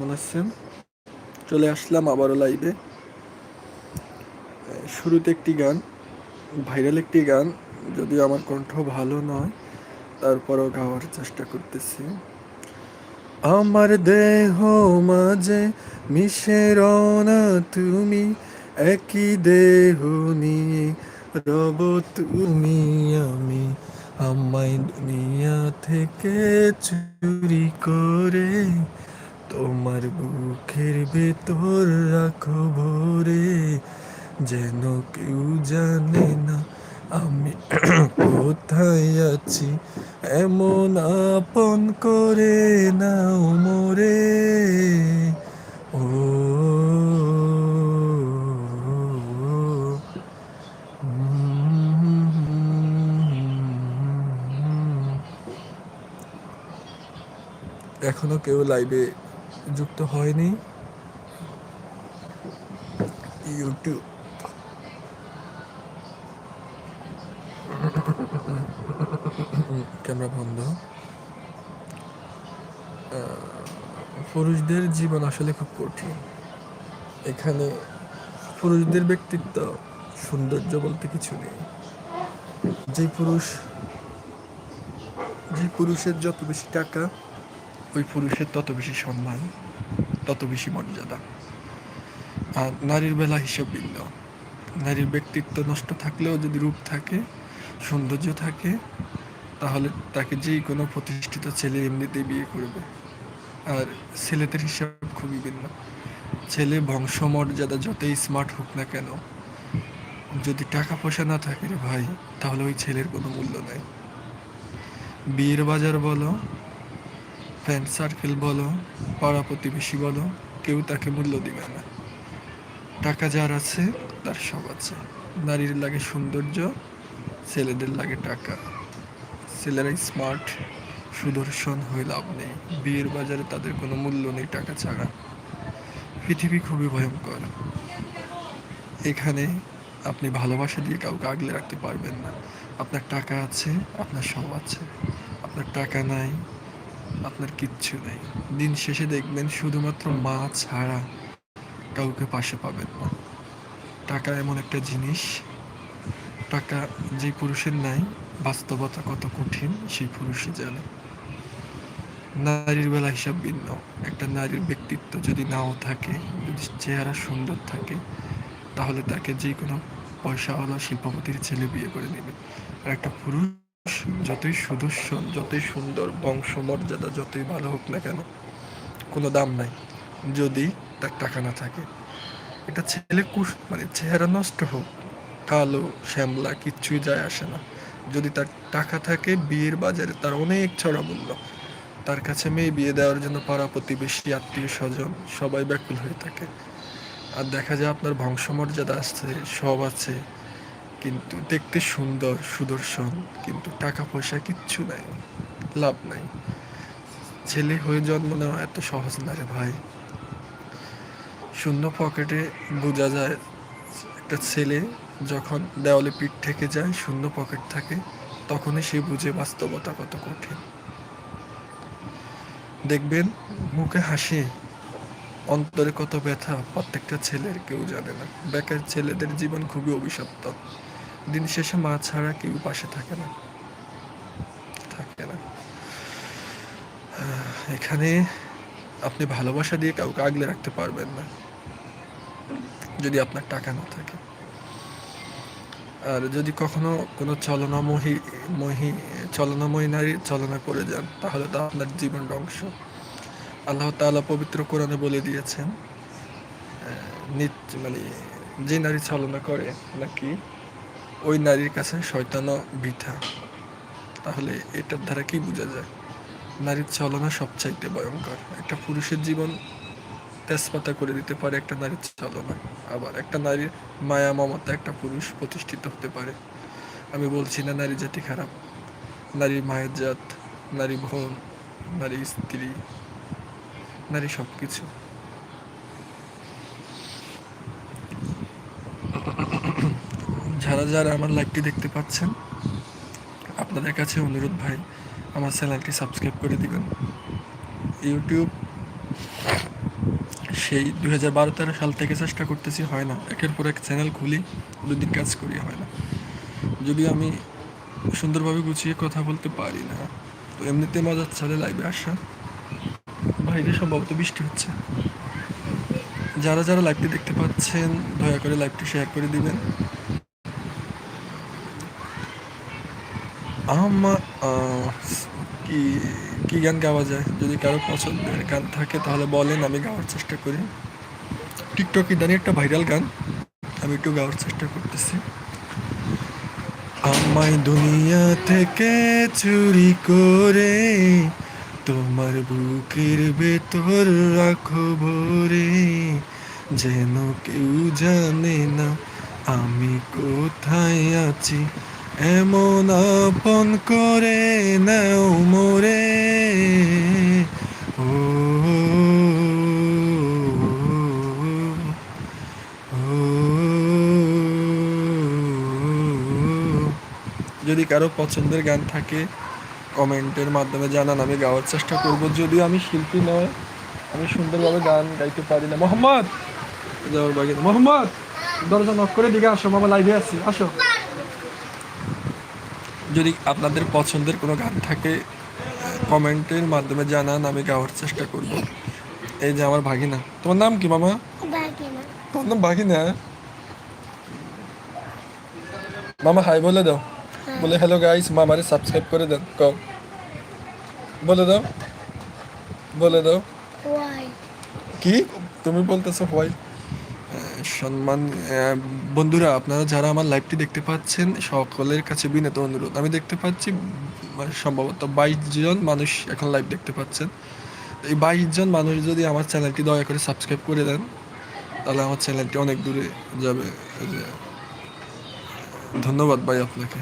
কেমন আছেন চলে আসলাম আবারও লাইভে শুরুতে একটি গান ভাইরাল একটি গান, যদিও আমার কণ্ঠ ভালো নয়, তারপরও গাওয়ার চেষ্টা করতেছি। আমার দেহ মাঝে মিশে রওনা তুমি, একই দেহ নিয়ে রব তুমি, আমি আমায় দুনিয়া থেকে চুরি করে তোমার বুকের ভেতর রাখো ভরে যেন কেউ জানে না আমি কোথায় আছি এমন আপন করে নাও মোরে ও এখনও কেউ লাইভে যুক্ত হয়নি। ইউটিউব। ক্যামেরা বন্ধ। পুরুষদের জীবন আসলে খুব কঠিন। এখানে পুরুষদের ব্যক্তিত্ব সৌন্দর্য বলতে কিছু নেই। যে পুরুষ যে পুরুষের যত বেশি টাকা ওই পুরুষের তত বেশি সম্মান, তত বেশি মর্যাদা। আর নারীর বেলা হিসেব ভিন্ন। নারীর ব্যক্তিত্ব নষ্ট থাকলেও যদি রূপ থাকে, সৌন্দর্য থাকে, তাহলে তাকে যে কোনো প্রতিষ্ঠিত ছেলে এমনিতেই বিয়ে করবে। আর ছেলেদের হিসাব খুবই ভিন্ন। ছেলে বংশমর্যাদা যতই স্মার্ট হোক না কেন, যদি টাকা পয়সা না থাকে রে ভাই, তাহলে ওই ছেলের কোনো মূল্য নেই। বিয়ের বাজার বলো ফ্রেন্ড সার্কেল বলো, পাড়া প্রতিবেশী বলো, কেউ তাকে মূল্য দিবে না। টাকা যার আছে, তার সব আছে। নারীর লাগে সৌন্দর্য, ছেলেদের লাগে টাকা। ছেলেরা স্মার্ট সুদর্শন হয়ে লাভ নেই। বিয়ের বাজারে তাদের কোনো মূল্য নেই টাকা ছাড়া। পৃথিবী খুবই ভয়ঙ্কর। এখানে আপনি ভালোবাসা দিয়ে কাউকে আগলে রাখতে পারবেন না। আপনার টাকা আছে, আপনার সব আছে। আপনার টাকা নাই আপনার কিচ্ছু নেই। দিন শেষে দেখবেন শুধুমাত্র মা ছাড়া কাউকে পাশে পাবেন না। টাকা এমন একটা জিনিস, টাকা যে পুরুষের নাই, বাস্তবতা কত কঠিন, সেই পুরুষই জানে। নারীর বেলা হিসাব ভিন্ন। একটা নারীর ব্যক্তিত্ব যদি নাও থাকে, যদি চেহারা সুন্দর থাকে, তাহলে তাকে যে কোনো পয়সাওয়ালা শিল্পপতির ছেলে বিয়ে করে নেবে। আর একটা পুরুষ যতই সুদর্শন, যতই সুন্দর বংশমর্যাদা যতই ভালো হোক না কেন, কোনো দাম নাই। যদি তার টাকা না থাকে। এটা ছেলে কুশ মানে চেহারা নষ্ট হোক, কালো, শ্যামলা, কিচ্ছুই যায় আসে না। যদি তার টাকা থাকে, বিয়ের বাজারে তার অনেক ছড়া মূল্য। তার কাছে মেয়ে বিয়ে দেওয়ার জন্য পাড়া প্রতিবেশী, আত্মীয় স্বজন সবাই ব্যাকুল হয়ে থাকে। আর দেখা যায় আপনার বংশমর্যাদা আছে, সব আছে। কিন্তু দেখতে সুন্দর, সুদর্শন, কিন্তু টাকা পয়সা কিচ্ছু নাই, লাভ নাই। ছেলে হয়ে জন্ম নেওয়া এত সহজ না রে ভাই। শূন্য পকেটে বোঝা যায় একটা ছেলে যখন দেওয়ালে পিঠ থেকে যায়, শূন্য পকেট থাকে, তখনই সে বুঝে বাস্তবতা কত কঠিন। দেখবেন, মুখে হাসি, অন্তরে কত ব্যথা, প্রত্যেকটা ছেলের কেউ জানে না। বেকার ছেলেদের জীবন খুবই অভিশপ্ত। দিন শেষে মা ছাড়া কেউ পাশে থাকে না। থাকে না। এখানে আপনি ভালোবাসা দিয়ে কাউকে আগলে রাখতে পারবেন না, যদি আপনার টাকা না থাকে। আর যদি কখনো কোনো চলনাময়ী মহি, চলনাময়ী নারী চলনা করে যান, তাহলে তো আপনার জীবন ধ্বংস। আল্লাহ তাআলা পবিত্র কোরআনে বলে দিয়েছেন নিত্য মানে যে নারী ছলনা করে নাকি ওই নারীর কাছে শয়তানও বৃথা। তাহলে এটার দ্বারা কি বোঝা যায়? নারীর ছলনা সবচাইতে ভয়ঙ্কর। একটা পুরুষের জীবন তেজপাতা করে দিতে পারে একটা নারীর চলনা। আবার একটা নারীর মায়া মমতা একটা পুরুষ প্রতিষ্ঠিত হতে পারে। আমি বলছি না নারী জাতি খারাপ। নারীর মায়ের জাত, নারী বোন, নারী স্ত্রী, নারী সব কিছু যারা যারা আমার লাইভটি দেখতে পাচ্ছেন, আপনাদের কাছে অনুরোধ ভাই, আমার চ্যানেলটি সাবস্ক্রাইব করে দিবেন। ইউটিউব সেই দুই হাজার বারো তেরো সাল থেকে চেষ্টা করতেছি, হয় না। একের পর এক চ্যানেল খুলি দুদিন কাজ করি, হয় না। যদি আমি সুন্দরভাবে গুছিয়ে কথা বলতে পারি না, তো এমনিতে মজার ছলে লাইভে আসা। বাইরে সম্ভবত বৃষ্টি হচ্ছে। যারা যারা লাইভটি দেখতে পাচ্ছেন, দয়া করে লাইভটি শেয়ার করে দিবেন। আমার কি কি গান গাওয়া যায়? যদি কারও পছন্দের গান থাকে, তাহলে বলেন, আমি গাওয়ার চেষ্টা করি। টিকটক ইদানি একটা ভাইরাল গান, আমি একটু গাওয়ার চেষ্টা করতেছি। আমায় দুনিয়া থেকে চুরি করে তোমার বুকের ভেতর রাখো ভরে। যেন কেউ জানে না আমি কোথায় আছি। এমন আপন করে নাও মোরে যদি কারও পছন্দের গান থাকে কমেন্টের মাধ্যমে জানান আমি গাওয়ার চেষ্টা করব যদিও আমি শিল্পী নয় আমি সুন্দরভাবে গান গাইতে পারি না মোহাম্মদ যাওয়ার বাকি মোহাম্মদ দরজা নক করে দিকে আসো মামা লাইভে আছি আসো যদি আপনাদের পছন্দের কোনো গান থাকে কমেন্টের মাধ্যমে জানান আমি গাওয়ার চেষ্টা করব। এই যে আমার ভাগিনা। তোমার নাম কি মামা? তোমার নাম ভাগিনা? মামা হাই বলে দাও। বলে হ্যালো গাইস মামারে সাবস্ক্রাইব করে দেন কম বলে দাও। বলে দাও। কি? তুমি বলতেছো হোয়াই সম্মান বন্ধুরা, আপনারা যারা আমার লাইভটি দেখতে পাচ্ছেন, সকলের কাছে বিনীত অনুরোধ। আমি দেখতে পাচ্ছি সম্ভবত বাইশ জন মানুষ এখন লাইভ দেখতে পাচ্ছেন। এই বাইশ জন মানুষ যদি আমার চ্যানেলটি দয়া করে সাবস্ক্রাইব করে দেন, তাহলে আমার চ্যানেলটি অনেক দূরে যাবে। ধন্যবাদ ভাই আপনাকে।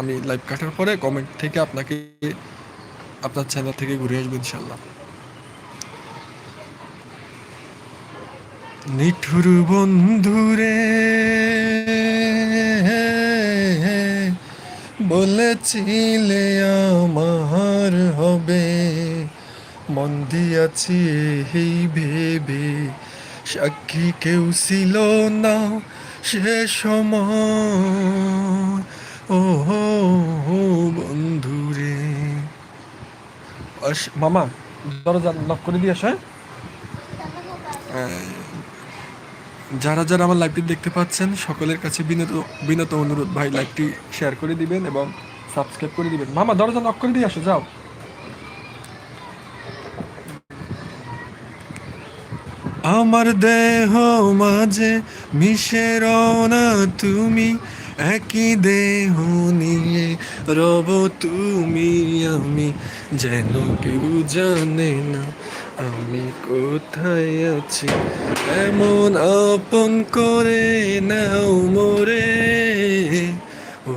আমি লাইভ কাটার পরে কমেন্ট থেকে আপনাকে, আপনার চ্যানেল থেকে ঘুরে আসব ইনশাল্লাহ নিঠুর বন্ধুরে, বলেছিলে আমার হবে। মন দিয়াছি এই ভেবে, সাক্ষী কেউ ছিল না সে সময়। ও বন্ধুরে। মামা, দরজা নক করে দিয়ে আসো হ্যাঁ। যারা যারা আমার লাইভটি দেখতে পাচ্ছেন, সকলের কাছে বিনত বিনত অনুরোধ, ভাই লাইভটি শেয়ার করে দিবেন এবং সাবস্ক্রাইব করে দিবেন। মামা, দরজা নক করে দিয়ে আসো, যাও। আমার দেহ মাঝে মিশে না তুমি একই দেহ নিয়ে রব তুমি, আমি যেন কেউ জানে না আমি কোথায় আছি। এমন আপন করে নাও মোরে। ও,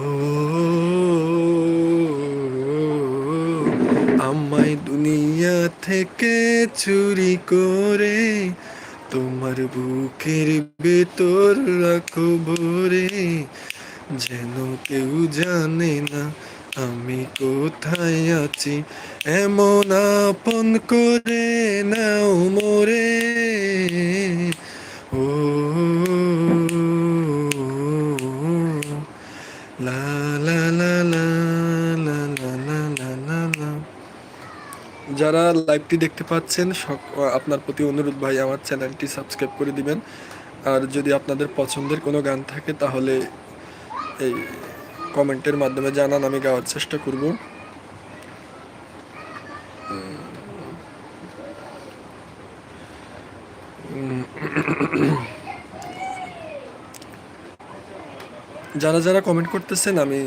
আমায় দুনিয়া থেকে চুরি করে তোমার বুকের ভেতর রাখো ভরে যেন কেউ জানে না আমি কোথায় আছি। এমন আপন করে নাও মোরে। ও, লা লা লা লা লা লা লা লা যারা লাইভটি দেখতে পাচ্ছেন আপনার প্রতি অনুরোধ ভাই, আমার চ্যানেলটি সাবস্ক্রাইব করে দিবেন। আর যদি আপনাদের পছন্দের কোনো গান থাকে, তাহলে এই কমেন্টের মাধ্যমে জানান, আমি গাওয়ার চেষ্টা করব। যারা যারা কমেন্ট করতেছেন, আমি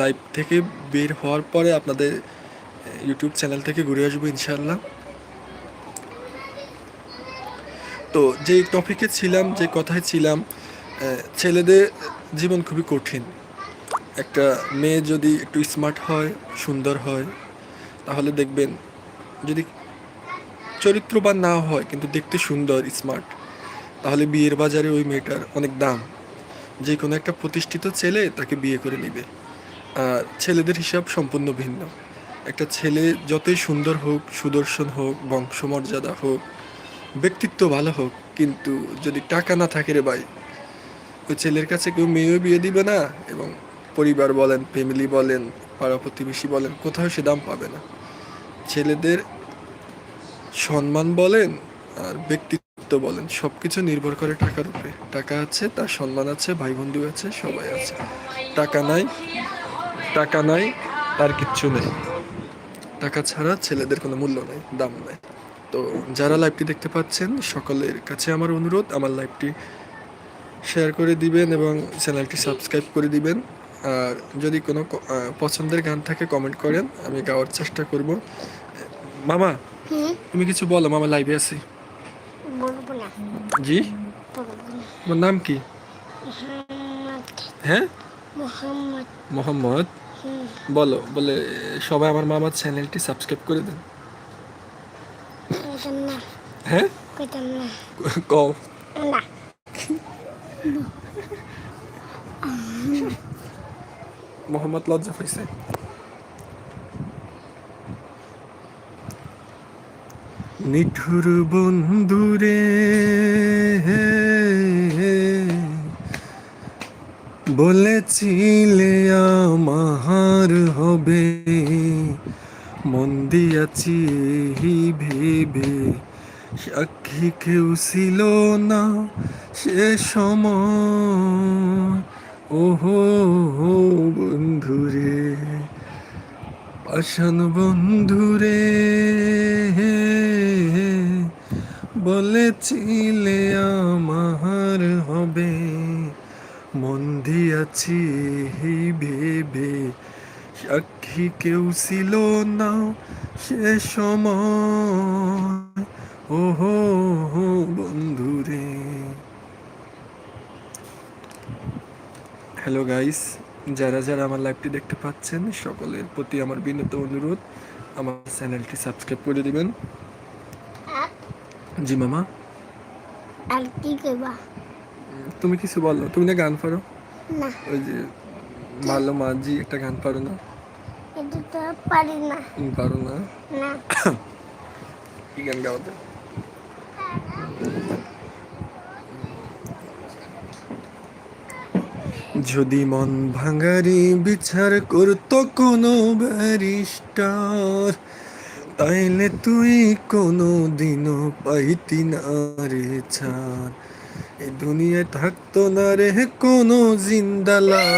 লাইভ থেকে বের হওয়ার পরে আপনাদের ইউটিউব চ্যানেল থেকে ঘুরে আসব ইনশাল্লাহ তো যে টপিকে ছিলাম, যে কথায় ছিলাম ছেলেদের জীবন খুবই কঠিন। একটা মেয়ে যদি একটু স্মার্ট হয়, সুন্দর হয়, তাহলে দেখবেন যদি চরিত্রবান না হয়, কিন্তু দেখতে সুন্দর স্মার্ট তাহলে বিয়ের বাজারে ওই মেয়েটার অনেক দাম। যে কোনো একটা প্রতিষ্ঠিত ছেলে তাকে বিয়ে করে নেবে। আর ছেলেদের হিসাব সম্পূর্ণ ভিন্ন। একটা ছেলে যতই সুন্দর হোক, সুদর্শন হোক, বংশমর্যাদা হোক, ব্যক্তিত্ব ভালো হোক, কিন্তু যদি টাকা না থাকে রে ভাই ওই ছেলের কাছে কেউ মেয়েও বিয়ে দিবে না এবং পরিবার বলেন ফ্যামিলি বলেন, পাড়া প্রতিবেশী বলেন, কোথাও সে দাম পাবে না। ছেলেদের সম্মান বলেন আর ব্যক্তিত্ব বলেন সব কিছু নির্ভর করে টাকার উপরে। টাকা আছে, তার সম্মান আছে ভাই বন্ধু আছে, সবাই আছে। টাকা নাই টাকা নাই তার কিচ্ছু নেই। টাকা ছাড়া ছেলেদের কোনো মূল্য নেই, দাম নেই। তো যারা লাইভটি দেখতে পাচ্ছেন, সকলের কাছে আমার অনুরোধ, আমার লাইভটি শেয়ার করে দিবেন এবং চ্যানেলটি সাবস্ক্রাইব করে দিবেন। আর যদি কোনো পছন্দের গান থাকে কমেন্ট করেন আমি গাওয়ার চেষ্টা করব। মামা তুমি কিছু বলো মামা লাইভে আছি। জি? তোমার নাম কি? হ্যাঁ? মোহাম্মদ। মোহাম্মদ? বলো বলে সবাই আমার মামার চ্যানেলটি সাবস্ক্রাইব করে দেন। হ্যাঁ? কও। মোহাম্মদ লজ্জা পাইছে। নিঠুর বন্ধুরে বলেছিলে আমার হবে মন দিয়াছি ভেবে সাক্ষী কেউ ছিল না সে সময়। ওহো বন্ধুরে, পাষাণ বন্ধুরে, বলেছিলে আমার হবে, মন দিয়াছি ভেবে। সাক্ষী কেউ ছিল না সে সময়। ওহো বন্ধুরে। হ্যালো গাইস যারা যারা আমার লাইভটি দেখতে পাচ্ছেন সকলের প্রতি আমার বিনীত অনুরোধ আমার চ্যানেলটি সাবস্ক্রাইব করে দিবেন। জি মামা। আর কি কইবা তুমি কিছু বলো তুমি না গান পারো? না। ওই যে ভালো মাঝি একটা গান পারো না? এটা তো পারি না। পারো না? না। কি গান গাওয়াতে যদি মন ভাঙারি বিচার করতো কোনো ব্যারিস্টার, তাইলে তুই কোনো দিনও পাইতি না রে ছাড়। এই দুনিয়ায় থাকতো না রে কোনো জিন্দালাস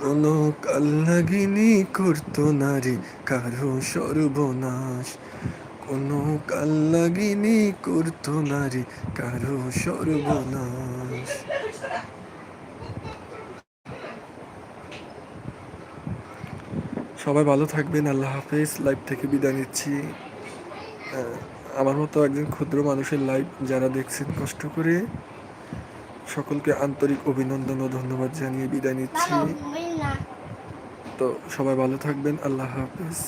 কোনো কাল্লাগিনি করতো না রে কারও সর্বনাশ। কোনো কাল্লাগিনি করতো না রে কারও সর্বনাশ। সবাই ভালো থাকবেন আল্লাহ হাফেজ। লাইভ থেকে বিদায় নিচ্ছি। আমার মতো একজন ক্ষুদ্র মানুষের লাইভ যারা দেখছেন কষ্ট করে সকলকে আন্তরিক অভিনন্দন ও ধন্যবাদ জানিয়ে বিদায় নিচ্ছি। তো সবাই ভালো থাকবেন আল্লাহ হাফেজ।